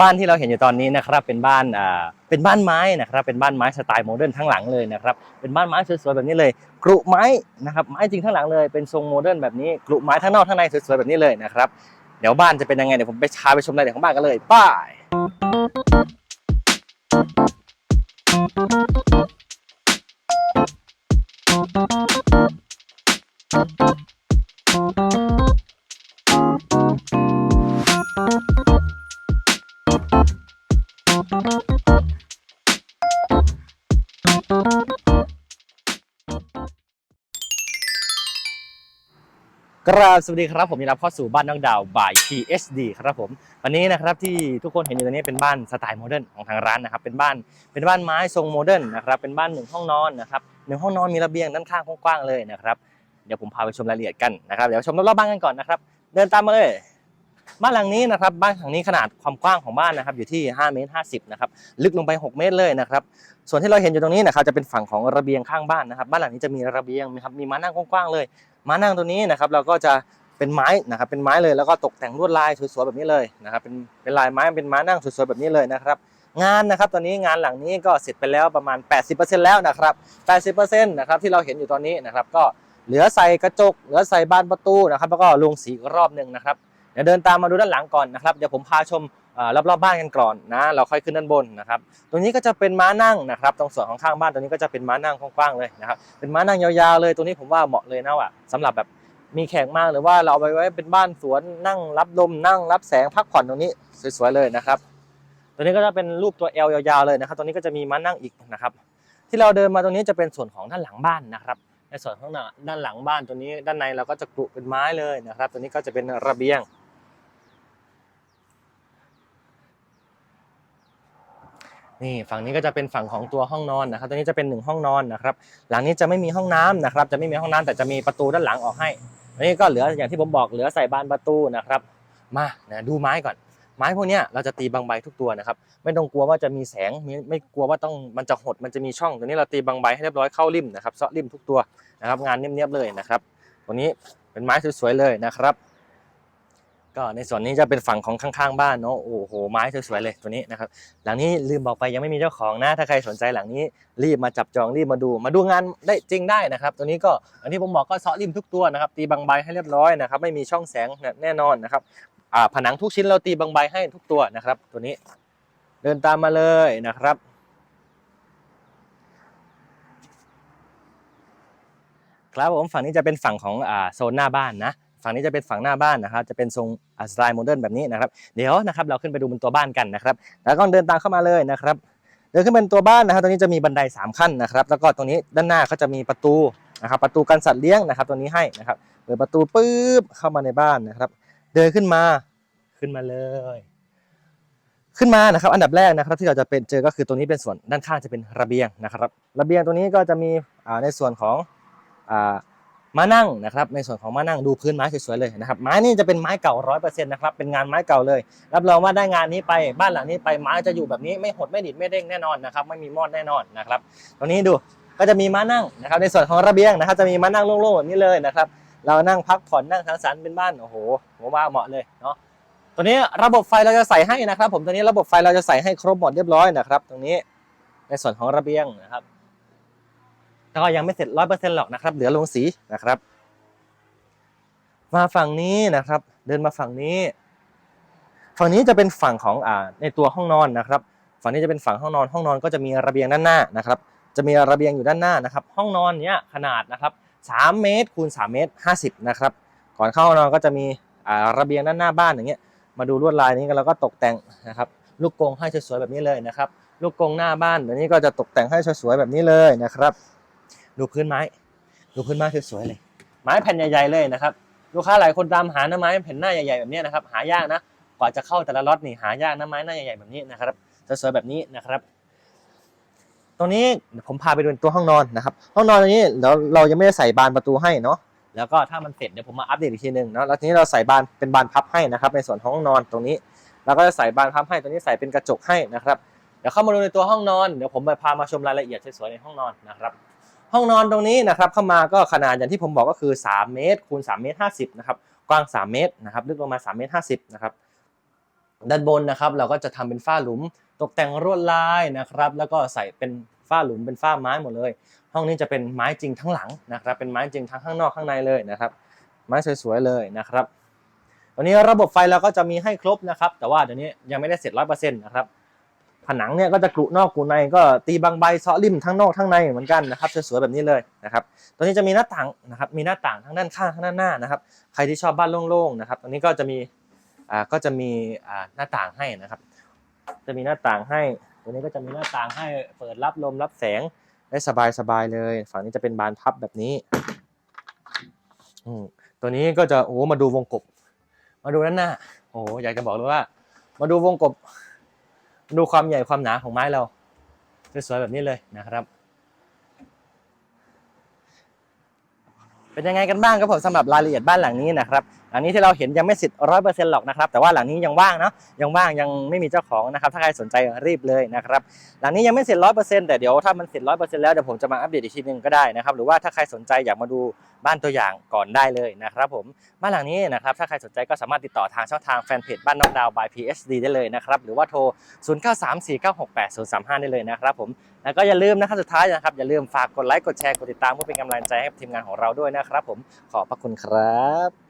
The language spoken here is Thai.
บ้านที่เราเห็นอยู่ตอนนี้นะครับเป็นบ้านอ่าเป็นบ้านไม้นะครับเป็นบ้านไม้สไตล์โมเดิร์นทั้งหลังเลยนะครับเป็นบ้านไม้สวยๆแบบนี้เลยกรุไม้นะครับไม้จริงทั้งหลังเลยเป็นทรงโมเดิร์นแบบนี้กรุไม้ทั้งนอกทั้งในสวยๆแบบนี้เลยนะครับเดี๋ยวบ้านจะเป็นยังไงเดี๋ยวผมไปพาไปชมรายละเอียดของบ้านกันเลยไป้าย กราบสวัสดีครับผมยินดีรับเข้าสู่บ้านน้องดาวบาย PSD ครับผมวันนี้นะครับที่ทุกคนเห็นอยู่ตรงนี้เป็นบ้านสไตล์โมเดิร์นของทางร้านนะครับเป็นบ้านเป็นบ้านไม้ทรงโมเดิร์นนะครับเป็นบ้านหนึ่งห้องนอนนะครับหนึ่งห้องนอนมีระเบียงด้านข้างกว้างๆเลยนะครับเดี๋ยวผมพาไปชมรายละเอียดกันนะครับเดี๋ยวชมรอบๆบ้านกันก่อนนะครับเดินตามมาเลย บ้านหลังนี้นะครับบ้านหลังนี้ขนาดความกว้างของบ้านนะครับอยู่ที่5เมตร50นะครับลึกลงไป 6 เมตรเลยนะครับส่วนที่เราเห็นอยู่ตรงนี้นะครับจะเป็นฝั่งของระเบียงข้างบ้านนะครับบ้านหลังนี้จะมีระเบียงมีครับมีม้านั่งกว้างๆเลย ม้านั่งตัวนี้นะครับเราก็จะเป็นไม้นะครับเป็นไม้เลยแล้วก็ตกแต่งลวดลายสวยๆแบบนี้เลยนะครับเป็นเป็นลายไม้เป็นม้านั่งสวยๆแบบนี้เลยนะครับงานนะครับตอนนี้งานหลังนี้ก็เสร็จไปแล้วประมาณ 80%แล้วนะครับ80%นะครับที่เราเห็นอยู่ตอนนี้นะครับก็เหลือใส่กระจก เหลือใส่บานประตูนะครับแล้วก็ลงสีอีกรอบหนึ่งนะครับเดี๋ยวเดินตามมาดูด้านหลังก่อนนะครับเดี๋ยวผมพาชม รอบๆบ้านกันก่อนนะ เราค่อยขึ้นด้านบนนะครับตรงนี้ก็จะเป็นม้านั่งนะครับ ตรงส่วนของข้างบ้านตรงนี้ก็จะเป็นม้านั่งกว้างๆเลยนะครับ เป็นม้านั่งยาวๆเลย ตรงนี้ผมว่าเหมาะเลยนะว่ะสำหรับแบบมีแขกมากหรือว่าเราเอาไปไว้เป็นบ้านสวนนั่งรับลมนั่งรับแสงพักผ่อนตรงนี้สวยๆเลยนะครับตัวนี้ก็จะเป็นรูปตัว L ยาวๆเลยนะครับตรงนี้ก็จะมีม้านั่งอีกนะครับ ที่เราเดินมาตรงนี้จะเป็นส่วนของด้านหลังบ้านนะครับ ในส่วนของหน้าด้านหลังบ้านตัวนี้ด้านในเราก็จะกรุเป็นไม้เลยนะครับ ตัวนี้ก็จะเป็นระเบียง นี่ฝั่งนี้ก็จะเป็นฝั่งของตัวห้องนอนนะครับ ตัวนี้จะเป็นหนึ่งห้องนอนนะครับ หลังนี้จะไม่มีห้องน้ำนะครับ จะไม่มีห้องน้ำแต่จะมีประตูด้านหลังออกให้อันนี้ก็เหลืออย่างที่ผมบอกเหลือใส่บานประตูนะครับ มานะดูไม้ก่อน ไม้พวกนี้เราจะตีบางใบทุกตัวนะครับ ไม่ต้องกลัวว่าจะมีแสงไม่ไม่กลัวว่าต้องมันจะหดมันจะมีช่อง ตัวนี้เราตีบางใบให้เรียบร้อยเข้าริมนะครับเซาะริมทุกตัวนะครับ งานเนียบๆเลยนะครับ ตัวนี้เป็นไม้สวยๆเลยนะครับ ก็ในส่วนนี้จะเป็นฝั่งของข้างๆบ้านเนาะโอ้โหไม้สวยๆเลยตัวนี้นะครับหลังนี้ลืมบอกไปยังไม่มีเจ้าของนะถ้าใครสนใจหลังนี้รีบมาจับจองรีบมาดู มาดูงานได้จริงได้นะครับ ตัวนี้ก็อย่างที่ผมบอกก็เซาะริมทุกตัวนะครับตีบางใบให้เรียบร้อยนะครับไม่มีช่องแสงแน่นอนนะครับผนังทุกชิ้นเราตีบางใบให้ทุกตัวนะครับ ตัวนี้เดินตามมาเลยนะครับครับผมฝั่งนี้จะเป็นฝั่งของโซนหน้าบ้านนะ ฝั่งนี้จะเป็นฝั่งหน้าบ้านนะครับ จะเป็นทรงอ่าสไตล์โมเดิร์นแบบนี้นะครับ เดี๋ยวนะครับเราขึ้นไปดูบนตัวบ้านกันนะครับ แล้วก็เดินตามเข้ามาเลยนะครับ เดินขึ้นเป็นตัวบ้านนะครับตรงนี้จะมีบันได 3 ขั้นนะครับ แล้วก็ตรงนี้ด้านหน้าเขาจะมีประตูนะครับประตูกันสัตว์เลี้ยงนะครับตัวนี้ให้นะครับเปิดประตูปุ๊บเข้ามาในบ้านนะครับ เดินขึ้นมาขึ้นมาเลย ขึ้นมานะครับ อันดับแรกนะครับที่เราจะเป็นเจอก็คือตรงนี้เป็นส่วนด้านข้างจะเป็นระเบียงนะครับ ระเบียงตรงนี้ก็จะมีในส่วนของ ม้านั่งนะครับในส่วนของม้านั่งดูพื้นไม้สวยๆเลยนะครับไม้นี่จะเป็นไม้เก่าร้อยเปอร์เซ็นต์นะครับเป็นงานไม้เก่าเลย รับรองว่าได้งานนี้ไปบ้านหลังนี้ไปไม้จะอยู่แบบนี้ไม่หดไม่ดิดไม่เด้งแน่นอนนะครับไม่มีมอดแน่นอนนะครับตรงนี้ดูก็จะมีม้านั่งนะครับในส่วนของระเบียงนะครับจะมีม้านั่งโล่งๆแบบนี้เลยนะครับเรานั่งพักผ่อนนั่งสังสรรค์เป็นบ้านโอ้โหผมว่าเหมาะเลยเนาะตัวนี้ระบบไฟเราจะใส่ให้นะครับ ผมตัวนี้ระบบไฟเราจะใส่ให้ครบหมดเรียบร้อยนะครับ ตรงนี้ในส่วนของระเบียงนะครับ ก็ยังไม่เสร็จร้อยเปอร์เซ็นต์หรอกนะครับ เหลือลงสีนะครับ มาฝั่งนี้นะครับ เดินมาฝั่งนี้ ฝั่งนี้จะเป็นฝั่งของอ่าในตัวห้องนอนนะครับ ฝั่งนี้จะเป็นฝั่งห้องนอน ห้องนอนก็จะมีระเบียงด้านหน้านะครับ จะมีระเบียงอยู่ด้านหน้านะครับ ห้องนอนเนี้ยขนาดนะครับ3เมตรคูณ3เมตร50นะครับ ก่อนเข้าห้องนอนก็จะมีอ่าระเบียงด้านหน้าบ้านอย่างเงี้ย มาดูลวดลายนี้กันแล้วก็ตกแต่งนะครับลูกกรงให้สวยๆแบบนี้เลยนะครับ ลูกกรงหน้าบ้านเดี๋ยวนี้ก็จะตกแต่งให้สวยๆแบบนี้เลยนะครับ ดูพื้นไม้ ดูพื้นไม้สวยๆเลย ไม้แผ่นใหญ่ๆเลยนะครับ ลูกค้าหลายคนตามหาหน้าไม้แผ่นหน้าใหญ่ๆแบบนี้นะครับ หายากนะ กว่าจะเข้าแต่ละล็อตนี่หายากนะไม้หน้าใหญ่ๆแบบนี้นะครับ สวยๆแบบนี้นะครับ ตรงนี้ผมพาไปดูตัวห้องนอนนะครับ ห้องนอนตรงนี้เดี๋ยวเรายังไม่ได้ใส่บานประตูให้เนาะ แล้วก็ถ้ามันเสร็จเดี๋ยวผมมาอัปเดตอีกทีหนึ่งเนาะ แล้วทีนี้เราใส่บานเป็นบานพับให้นะครับ ในส่วนของห้องนอนตรงนี้เราก็จะใส่บานพับให้ ตรงนี้ใส่เป็นกระจกให้นะครับ เดี๋ยวเข้ามาดูในตัวห้องนอน เดี๋ยวผมไปพามาชมรายละเอียดสวยๆในห้องนอนนะครับ ห้องนอนตรงนี้นะครับเข้ามาก็ขนาดอย่างที่ผมบอกก็คือ 3 เมตรคูณ3เมตร50นะครับกว้าง 3 เมตรนะครับลึกลงมา 3 เมตร50นะครับด้านบนนะครับเราก็จะทำเป็นฝ้าหลุมตกแต่งลวดลายนะครับแล้วก็ใส่เป็นฝ้าหลุมเป็นฝ้าไม้หมดเลย ห้องนี้จะเป็นไม้จริงทั้งหลังนะครับเป็นไม้จริงทั้งข้างนอกข้างในเลยนะครับไม้สวยๆเลยนะครับตัวนี้ระบบไฟเราก็จะมีให้ครบนะครับแต่ว่าเดี๋ยวนี้ยังไม่ได้เสร็จร้อยเปอร์เซ็นต์นะครับ ผนังเนี่ยก็จะกรุนอกกรุในก็ตีบางใบเซาะริมทั้งนอกทั้งในเหมือนกันนะครับสวยๆแบบนี้เลยนะครับตัวนี้จะมีหน้าต่างนะครับมีหน้าต่างทั้งด้านข้างทั้งด้านหน้านะครับใครที่ชอบบ้านโล่งๆนะครับตรงนี้ก็จะมีอ่าก็จะมีอ่าหน้าต่างให้นะครับ จะมีหน้าต่างให้ตัวนี้ก็จะมีหน้าต่างให้เปิดรับลมรับแสงได้สบายๆเลย ฝั่งนี้จะเป็นบานพับแบบนี้อืมตัวนี้ก็จะโอ้มาดูวงกบ มาดูด้านหน้าโอ้อยากจะบอกเลยว่า มาดูวงกบ ดูความใหญ่ความหนาของไม้เราสวยๆแบบนี้เลยนะครับ เป็นยังไงกันบ้างครับผมสำหรับรายละเอียดบ้านหลังนี้นะครับหลังนี้ที่เราเห็นยังไม่เสร็จร้อยเปอร์เซ็นต์หรอกนะครับแต่ว่าหลังนี้ยังว่างเนาะยังว่างยังไม่มีเจ้าของนะครับถ้าใครสนใจรีบเลยนะครับหลังนี้ยังไม่เสร็จร้อยเปอร์เซ็นต์แต่เดี๋ยวถ้ามันเสร็จร้อยเปอร์เซ็นต์แล้วเดี๋ยวผมจะมาอัปเดตอีกทีหนึงก็ได้นะครับหรือว่าถ้าใครสนใจอยากมาดูบ้านตัวอย่างก่อนได้เลยนะครับผมบ้านหลังนี้นะครับถ้าใครสนใจก็สามารถติดต่อทางช่องทางแฟนเพจบ้านนอกดาว by PSD ได้เลยนะครับหรือว่าโทร 0934968035 ได้เลยนะครับผมแล้วก็อย่าลืมนะครับสุดท้ายนะครับอย่าลืมฝากกดไลค์กดแชร์กดติดตามเพื่อเป็นกำลังใจให้ทีมงานของเราด้วยนะครับผมขอบพระคุณครับ